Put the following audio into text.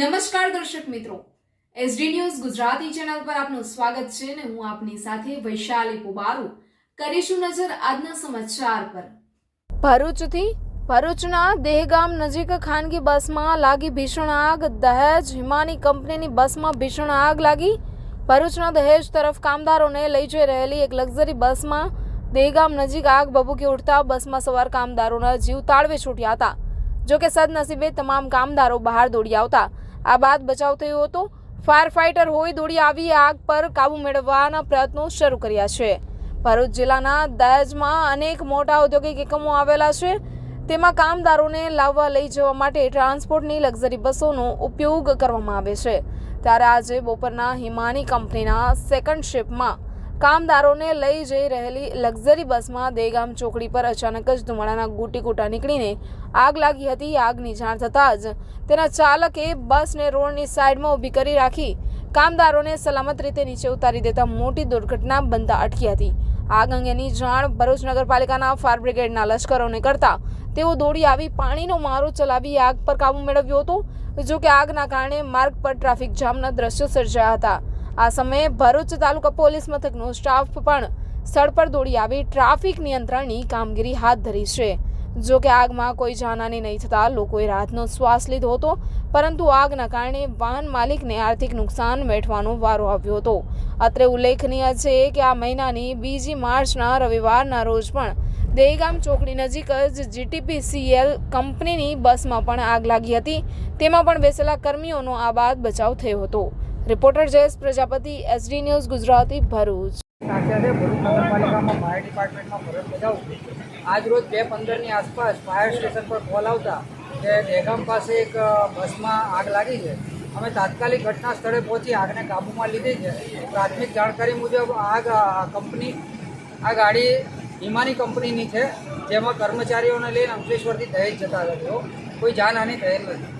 નમસ્કાર દર્શક મિત્રો. એસડી ન્યૂઝ ગુજરાતી ચેનલ પર આપનું સ્વાગત છે અને હું આપની સાથે વૈશાલી પુબારુ. કરીશું નજર આજના સમાચાર પર. ભરૂચથી, ભરૂચના દેહગામ નજીક ખાનગી બસમાં લાગી ભીષણ આગ. દહેજ હિમાની કંપનીની બસમાં ભીષણ આગ લાગી. ભરૂચના દહેજ તરફ કામદારોને લઈ જઈ રહેલી એક લક્ઝરી બસમાં દેહગામ નજીક આગ ભભૂકી ઉઠતા બસમાં સવાર કામદારોના જીવ તાળવે છૂટ્યા હતા. જોકે સદનસીબે તમામ કામદારો બહાર દોડી આવતા આ બાદ બચાવ થયો હતો. ફાયર ફાઇટર હોય દોડી આવી આગ પર કાબુ મેળવવાના પ્રયત્નો શરૂ કર્યા છે. ભરૂચ જિલ્લાના દહેજમાં અનેક મોટા ઔદ્યોગિક એકમો આવેલા છે. તેમાં કામદારોને લાવવા લઈ જવા માટે ટ્રાન્સપોર્ટની લક્ઝરી બસોનો ઉપયોગ કરવામાં આવે છે. ત્યારે આજે બપોરના હિમાની કંપનીના સેકન્ડ શિફ્ટમાં કામદારોને લઈ જઈ રહેલી લક્ઝરી બસમાં દેગામ ચોકડી પર અચાનક જ ધુમાડાના ગુટી ગુટા નીકળીને આગ લાગી હતી. આગની જાણ થતાં જ તેના ચાલકે બસને રોડની સાઈડમાં ઊભી કરી રાખી કામદારોને સલામત રીતે નીચે ઉતારી દેતા મોટી દુર્ઘટના બનતા અટકી હતી. આગ અંગેની જાણ ભરૂચ નગરપાલિકાના ફાયર બ્રિગેડના લશ્કરોને કરતા તેઓ દોડી આવી પાણીનો મારો ચલાવી આગ પર કાબુ મેળવ્યો હતો જો કે આગના કારણે માર્ગ પર ટ્રાફિક જામના દ્રશ્યો સર્જાયા હતા. આ સમયે ભરૂચ તાલુકા પોલીસ મથકનો સ્ટાફ પણ સ્થળ પર દોડી આવી ટ્રાફિક નિયંત્રણની કામગીરી હાથ ધરી છે. જો કે આગમાં કોઈ જાનહાની નહીં થતાં લોકોએ રાહતનો શ્વાસ લીધો હતો, પરંતુ આગના કારણે વાહન માલિકને આર્થિક નુકસાન વેઠવાનો વારો આવ્યો હતો. અત્રે ઉલ્લેખનીય છે કે આ મહિનાની બીજી માર્ચના રવિવારના રોજ પણ દેગામ ચોકડી નજીક જ જીટીપીસીએલ કંપનીની બસમાં પણ આગ લાગી હતી. તેમાં પણ બેસેલા કર્મીઓનો આ બાદ બચાવ થયો હતો. Reporter Jayesh Prajapati SD news Gujarati Bharuch. નગરપાલિકામાં ફાયર ડિપાર્ટમેન્ટમાં ફરજ બજાવું આજ રોજ બે પંદરની આસપાસ ફાયર સ્ટેશન પર કોલ આવતા કે દહેગામ પાસે એક બસમાં આગ લાગી છે. અમે તાત્કાલિક ઘટના સ્થળે પહોંચી આગને કાબૂમાં લીધી છે. પ્રાથમિક જાણકારી મુજબ આગ કંપની, આ ગાડી હિમાની કંપનીની છે, જેમાં કર્મચારીઓને લઈને અંકલેશ્વરથી દહેજ જતા હતા કોઈ જાનહાનિ થયેલ નથી.